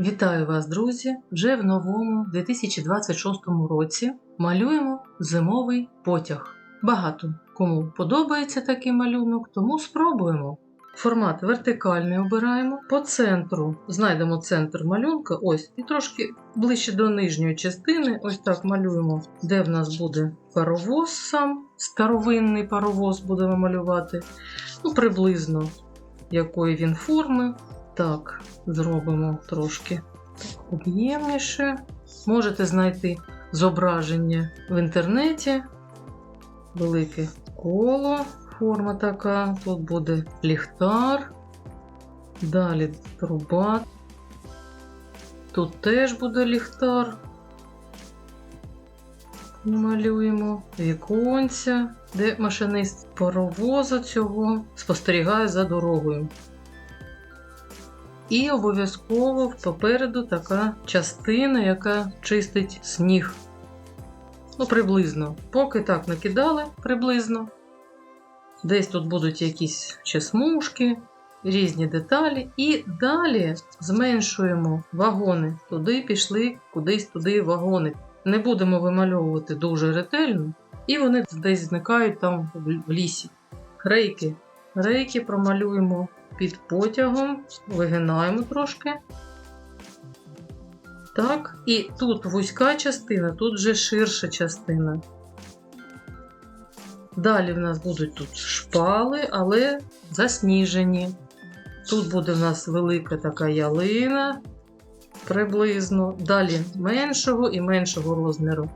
Вітаю вас, друзі! Вже в новому 2026 році малюємо зимовий потяг. Багато кому подобається такий малюнок, тому спробуємо. Формат вертикальний обираємо. По центру знайдемо центр малюнка, ось, і трошки ближче до нижньої частини, ось так малюємо, де в нас буде паровоз сам, старовинний паровоз будемо малювати. Ну, приблизно якої він форми. Так, зробимо трошки об'ємніше. Можете знайти зображення в інтернеті. Велике коло, форма така. Тут буде ліхтар. Далі труба. Тут теж буде ліхтар. Малюємо віконця, де машинист паровоза цього спостерігає за дорогою. І обов'язково попереду така частина, яка чистить сніг. Ну, приблизно. Поки так накидали, приблизно. Десь тут будуть якісь ще смужки, різні деталі. І далі зменшуємо вагони. Туди пішли, кудись туди вагони. Не будемо вимальовувати дуже ретельно, і вони десь зникають там в лісі. Рейки. Рейки промалюємо під потягом, вигинаємо трошки. Так, і тут вузька частина, тут вже ширша частина. Далі в нас будуть тут шпали, але засніжені. Тут буде в нас велика така ялина приблизно. Далі меншого і меншого розміру.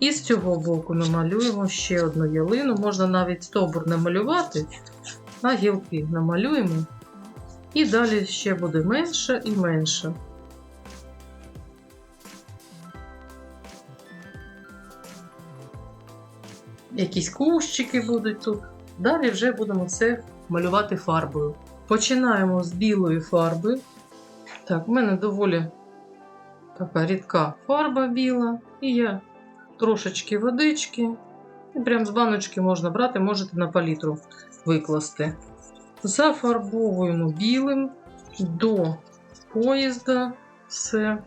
І з цього боку намалюємо ще одну ялину. Можна навіть стовбур намалювати, а гілки намалюємо. І далі ще буде менше і менше. Якісь кущики будуть тут. Далі вже будемо все малювати фарбою. Починаємо з білої фарби. Так, в мене доволі така рідка фарба біла. І я трошечки водички. І прям з баночки можна брати, можете на палітру викласти. Зафарбовуємо білим до поїзда все.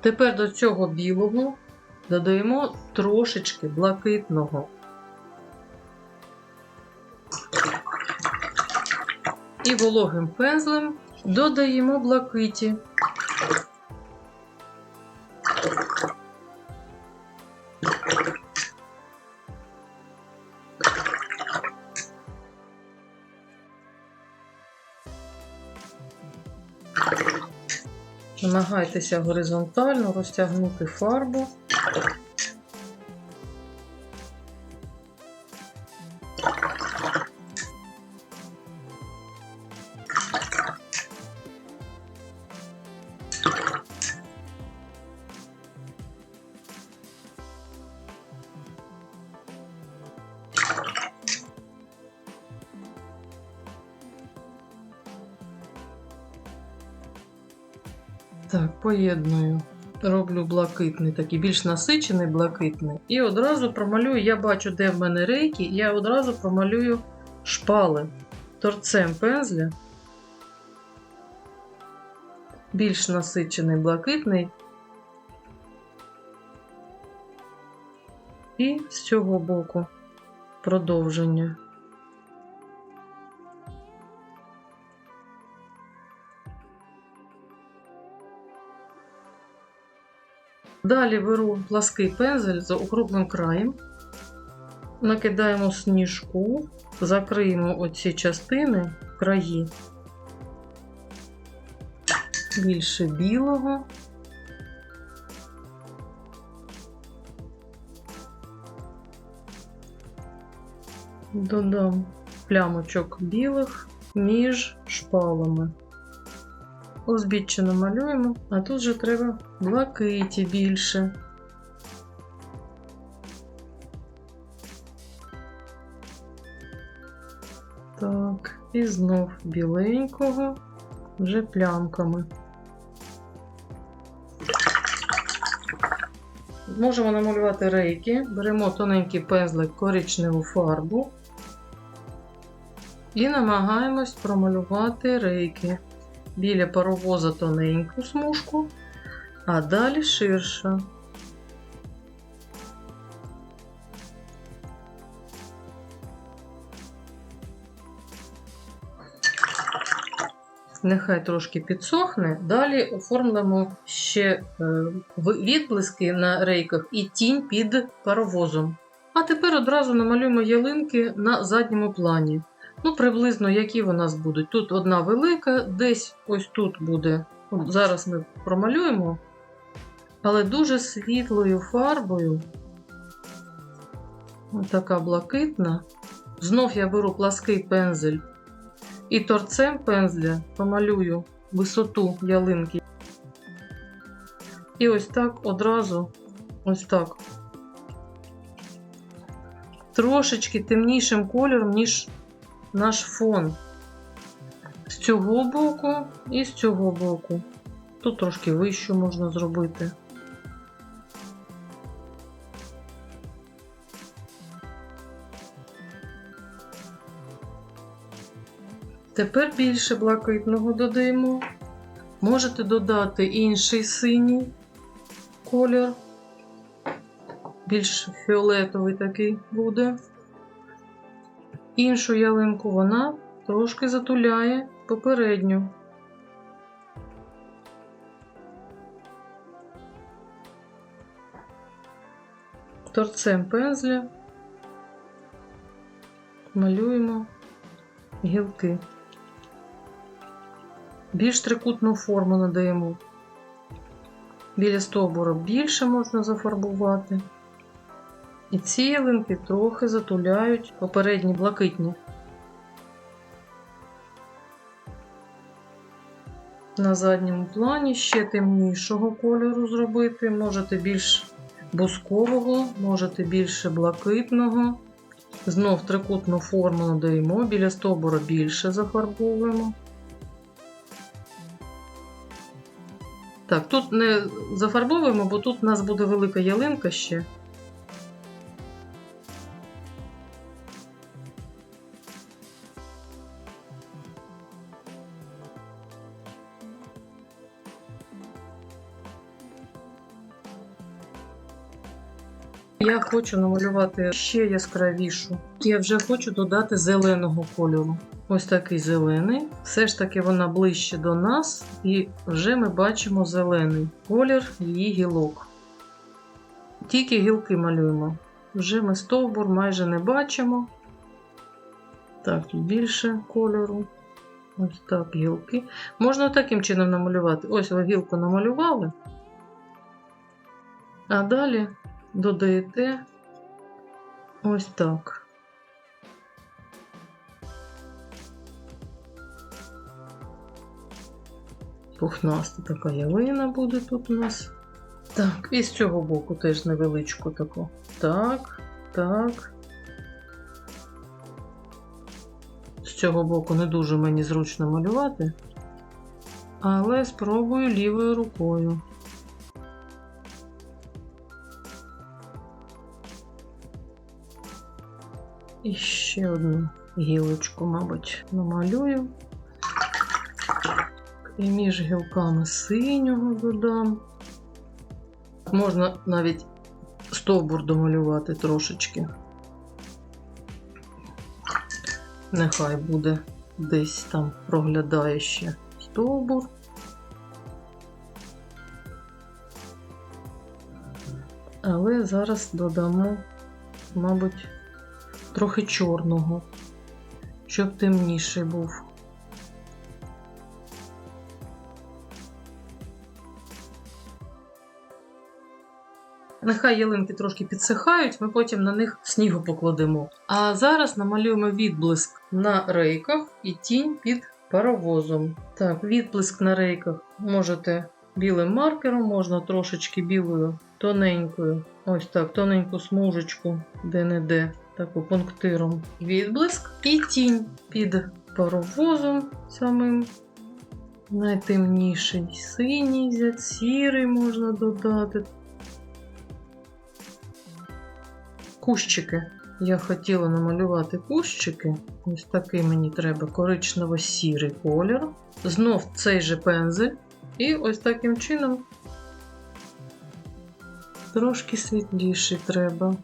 Тепер до цього білого додаємо трошечки блакитного. І вологим пензлем додаємо блакиті. Намагайтеся горизонтально розтягнути фарбу. Поєдную. Роблю блакитний, такий більш насичений блакитний. І одразу промалюю, я бачу, де в мене рейки, я одразу промалюю шпали торцем пензля. Більш насичений блакитний. І з цього боку продовження. Далі беру плаский пензель з округлим краєм, накидаємо сніжку, закриємо оці частини, краї більше білого. Додам плямочок білих між шпалами. Узбіччя намалюємо, а тут же треба блакиті більше. Так, і знов біленького, вже плямками. Можемо намалювати рейки, беремо тоненький пензлик коричневу фарбу і намагаємось промалювати рейки. Біля паровоза тоненьку смужку, а далі ширша. Нехай трошки підсохне. Далі оформимо ще е, відблиски на рейках і тінь під паровозом. А тепер одразу намалюємо ялинки на задньому плані. Ну, приблизно які в нас будуть. Тут одна велика, десь ось тут буде. От Зараз ми промалюємо, але дуже світлою фарбою. Ось така блакитна. Знов я беру плаский пензель і торцем пензля помалюю висоту ялинки. І ось так одразу, ось так. Трошечки темнішим кольором, ніж наш фон. З цього боку і з цього боку. Тут трошки вище можна зробити. Тепер більше блакитного додаємо. Можете додати інший синій колір. Більш фіолетовий такий буде. Іншу ялинку вона трошки затуляє попередню. Торцем пензля малюємо гілки. Більш трикутну форму надаємо. Біля стовбура більше можна зафарбувати. І ці ялинки трохи затуляють попередні блакитні. На задньому плані ще темнішого кольору зробити. Можете більш бускового, можете більше блакитного. Знов трикутну форму надаємо, біля стовбура більше зафарбовуємо. Так, тут не зафарбовуємо, бо тут у нас буде велика ялинка ще. Я хочу намалювати ще яскравішу. Я вже хочу додати зеленого кольору. Ось такий зелений. Все ж таки вона ближче до нас, і вже ми бачимо зелений колір її гілок. Тільки гілки малюємо. Вже ми стовбур майже не бачимо. Так, тут більше кольору. Ось так, гілки. Можна таким чином намалювати. Ось ви гілку намалювали. А далі додаєте ось так. Пухнаста така ялина буде тут у нас. Так, і з цього боку теж невеличку таку. Так, так. З цього боку не дуже мені зручно малювати, але спробую лівою рукою. Ще одну гілочку, мабуть, намалюю. І між гілками синього додам. Можна навіть стовбур домалювати трошечки. Нехай буде десь там проглядає ще стовбур. Але зараз додамо, мабуть, трохи чорного, щоб темніший був. Нехай ялинки трошки підсихають, ми потім на них снігу покладемо. А зараз намалюємо відблиск на рейках і тінь під паровозом. Так, відблиск на рейках можете білим маркером, можна трошечки білою тоненькою, ось так, тоненьку смужечку, де-не-де, таку пунктиром. Відблиск і тінь під паровозом самим. Найтемніший синій, сірий можна додати. Кущики. Я хотіла намалювати кущики. Ось такий мені треба коричнево-сірий колір. знов цей же пензель. І ось таким чином трошки світліший треба.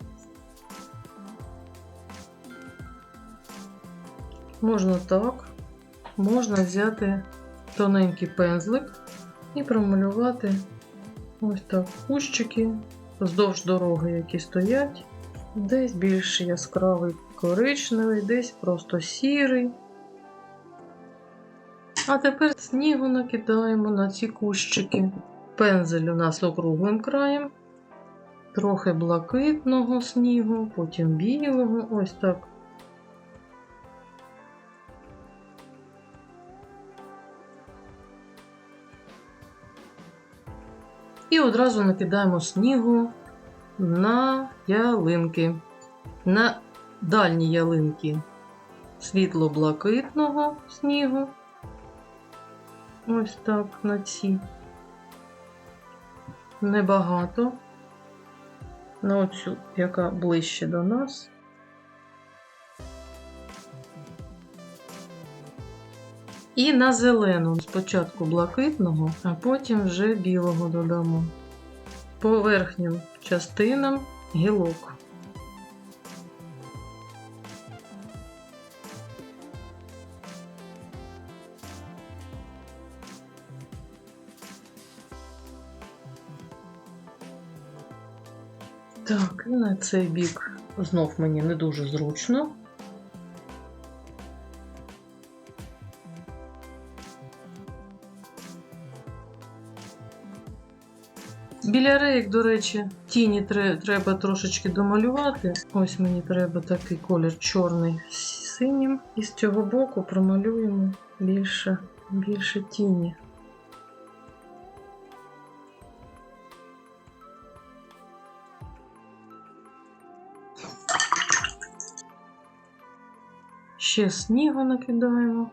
Можна так, можна взяти тоненький пензлик і промалювати ось так кущики вздовж дороги, які стоять. Десь більш яскравий коричневий, десь просто сірий. А тепер снігу накидаємо на ці кущики. Пензель у нас округлим краєм, трохи блакитного снігу, потім білого, ось так. І одразу накидаємо снігу на ялинки. На дальні ялинки світло-блакитного снігу. Ось так на ці. Небагато. На оцю, яка ближче до нас. І на зелену спочатку блакитного, а потім вже білого додамо. По верхнім частинам гілок. Так, і на цей бік знов мені не дуже зручно. Біля рейк, до речі, тіні треба трошечки домалювати. Ось мені треба такий колір чорний з синім. І з цього боку промалюємо більше, більше тіні. Ще снігу накидаємо.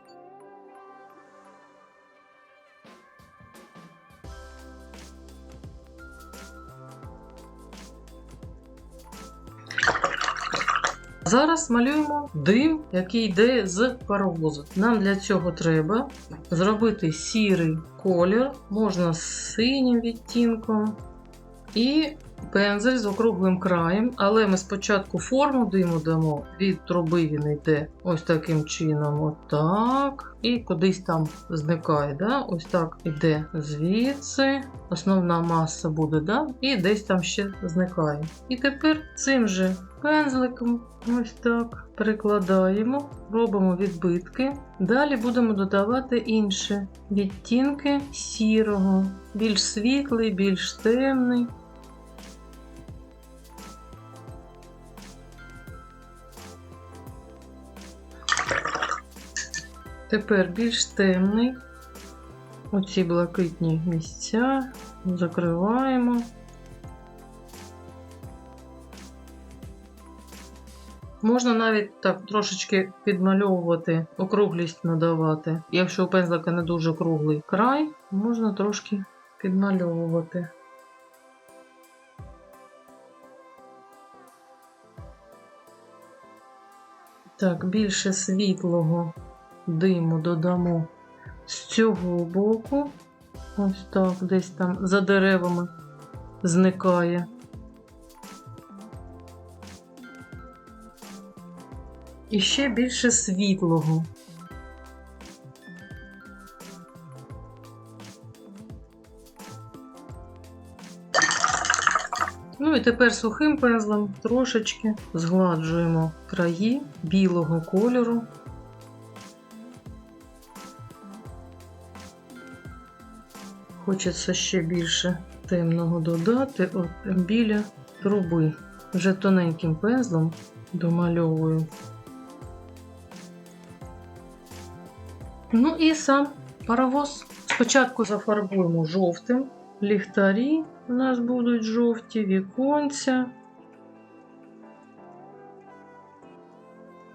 Зараз малюємо дим, який йде з паровозу. Нам для цього треба зробити сірий колір, можна з синім відтінком. І пензель з округлим краєм, але ми спочатку форму диму дамо, від труби він йде ось таким чином, отак. І кудись там зникає. Да? Ось так іде звідси. Основна маса буде, да? і десь там ще зникає. І тепер цим же пензликом ось так прикладаємо, робимо відбитки. Далі будемо додавати інші відтінки сірого, більш світлий, більш темний. Тепер більш темний. Оці блакитні місця закриваємо. Можна навіть так трошечки підмальовувати, округлість надавати. Якщо у пензлика не дуже круглий край, можна трошки підмальовувати. Так, більше світлого диму додамо з цього боку. Ось так, десь там за деревами зникає. І ще більше світлого. Ну і тепер сухим пензлем трошечки згладжуємо краї білого кольору. Хочеться ще більше темного додати от біля труби. Вже тоненьким пензлем домальовую. Ну і сам паровоз. Спочатку зафарбуємо жовтим. Ліхтарі у нас будуть жовті, віконця.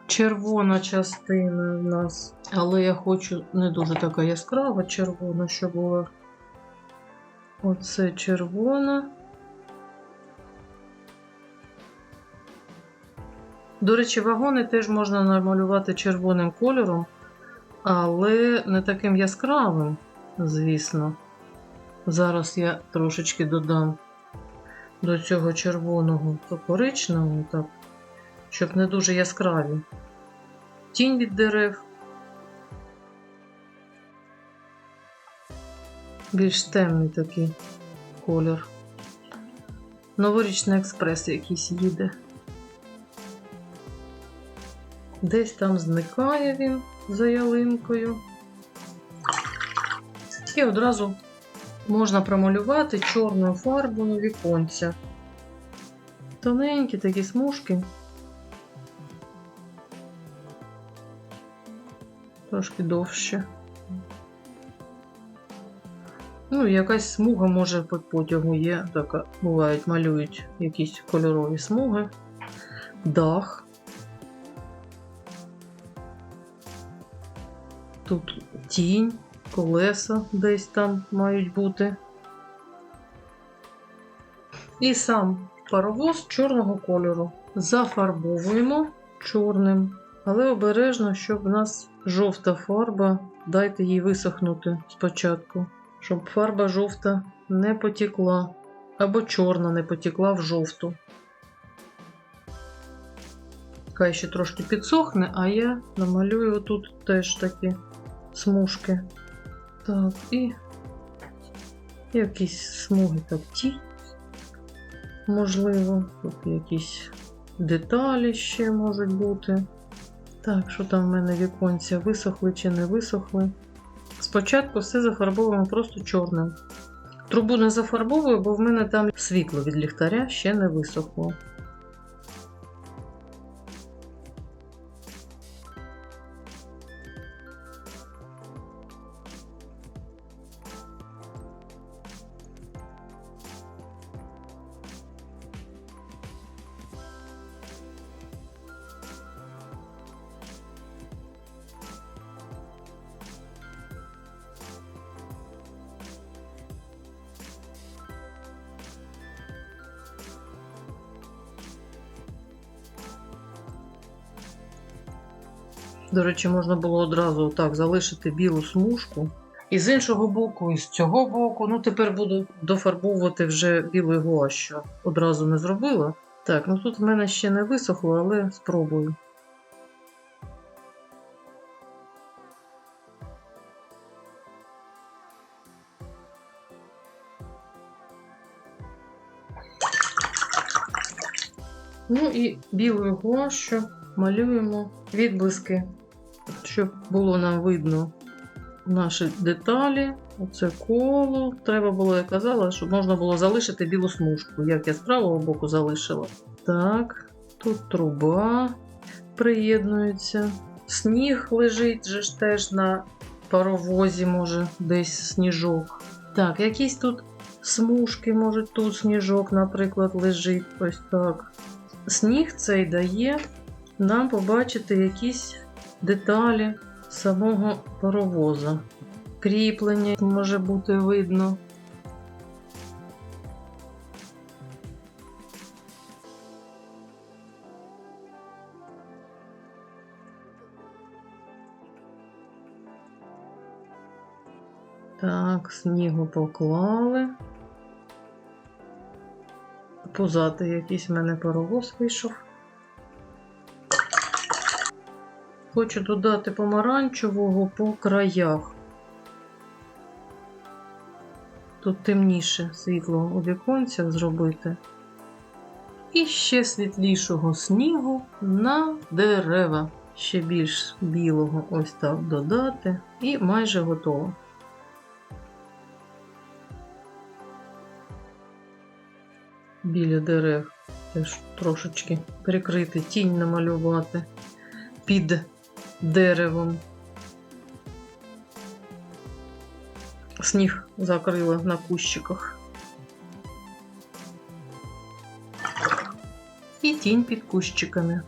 Червона частина у нас, але я хочу не дуже така яскрава червона, щоб була. Оце червона. До речі, вагони теж можна намалювати червоним кольором. але не таким яскравим, звісно. Зараз я трошечки додам до цього червоного то коричневого, так, щоб не дуже яскраві. Тінь від дерев. Більш темний такий колір. Новорічний експрес якийсь їде. Десь там зникає він за ялинкою. І одразу можна промалювати чорною фарбою віконця. Тоненькі такі смужки. Трошки довше. Ну, якась смуга може по потягу є. Така, бувають, малюють якісь кольорові смуги. Дах. Тут тінь, колеса десь там мають бути. І сам паровоз чорного кольору. Зафарбовуємо чорним, але обережно, щоб в нас жовта фарба, дайте їй висохнути спочатку, щоб фарба жовта не потекла, або чорна не потекла в жовту. Хай ще трошки підсохне, а я намалюю тут теж такі смужки. Так, і якісь смуги так. Можливо, тут якісь деталі ще можуть бути. Так, що там в мене віконця висохли чи не висохли. Спочатку все зафарбовуємо просто чорним. Трубу не зафарбовую, бо в мене там світло від ліхтаря ще не висохло. До речі, можна було одразу так залишити білу смужку. І з іншого боку, і з цього боку. Ну, тепер буду дофарбовувати вже гуаш, що одразу не зробила. Так, ну тут в мене ще не висохло, але спробую. Ну і білою гуашю малюємо відблиски, щоб було нам видно наші деталі. Оце коло. Треба було, я казала, щоб можна було залишити білу смужку, як я з правого боку залишила. Так, тут труба приєднується. Сніг лежить же ж теж на паровозі, може, десь сніжок. Так, якісь тут смужки, може, тут сніжок, наприклад, лежить. Ось так. Сніг цей дає нам побачити якісь деталі самого паровоза. Кріплення може бути видно. Так, снігу поклали. Позати якийсь в мене паровоз вийшов. Хочу додати помаранчевого по краях. Тут темніше світло у віконцях зробити. І ще світлішого снігу на дерева. Ще більш білого ось так додати. І майже готово. Біля дерев теж трошечки прикрити, тінь намалювати під деревом. Сніг закрила на кущиках. І тінь під кущиками.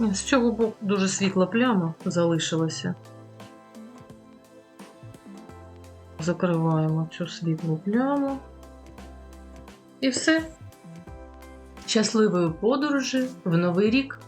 З цього боку дуже світла пляма залишилася. Закриваємо цю світлу пляму. І все. Щасливої подорожі в новий рік!